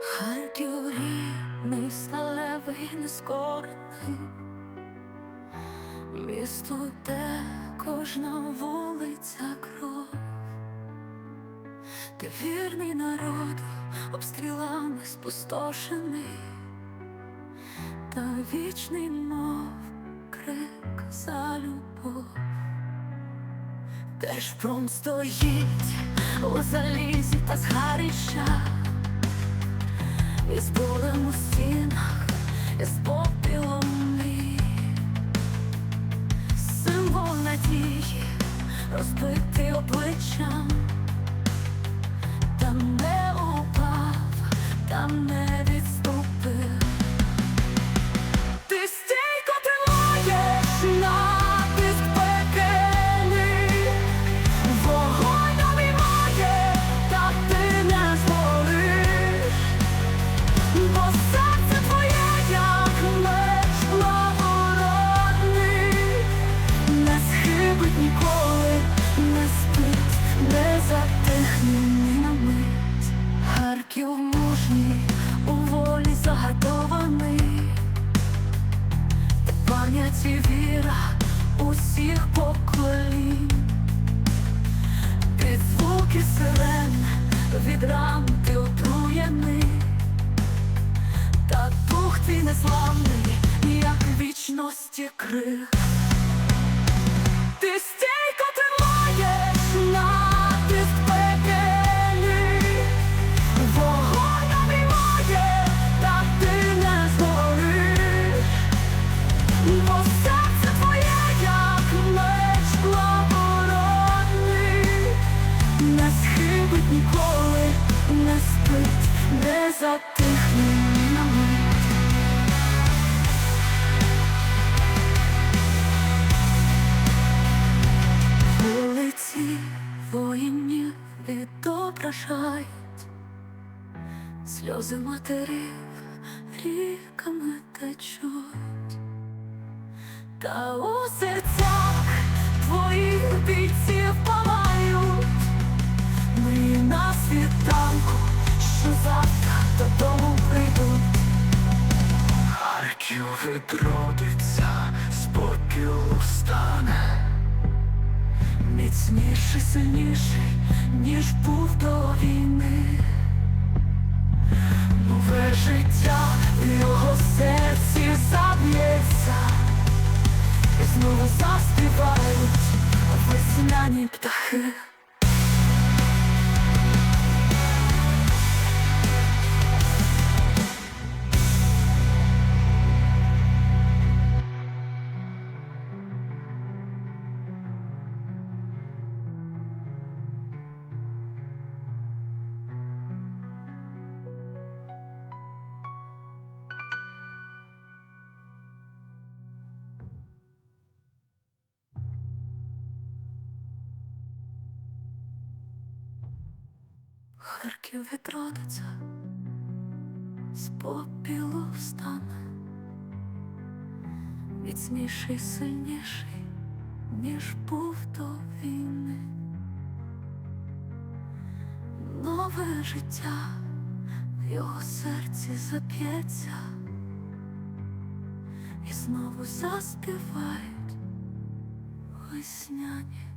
Харків рідний, сталевий, нескорений Місто, де кожна вулиця кров, де вірний народ обстрілами спустошений, та вічний мов крик за любов. Де ж пром стоїть у залізі та згарища, і з болем у стінах, і попілом надії, розбитий обличчям, там не упав, там не від ран ти отруєний, та дух твій незламний, як вічності крик. Відображають сльози матерів ріками течуть. Та у серцях твоїх бійців палають Мрії на світанку, що завтра додому прийдуть. Харків відродиться, з попілу стане Міцніший, сильніший, ніж був до війни. Нове життя в його серці заб'ється, і знову заспівають весняні птахи. Харків відродиться, з попілу встане, міцніший, сильніший, ніж був до війни. Нове життя в його серці зап'ється, і знову заспівають весняні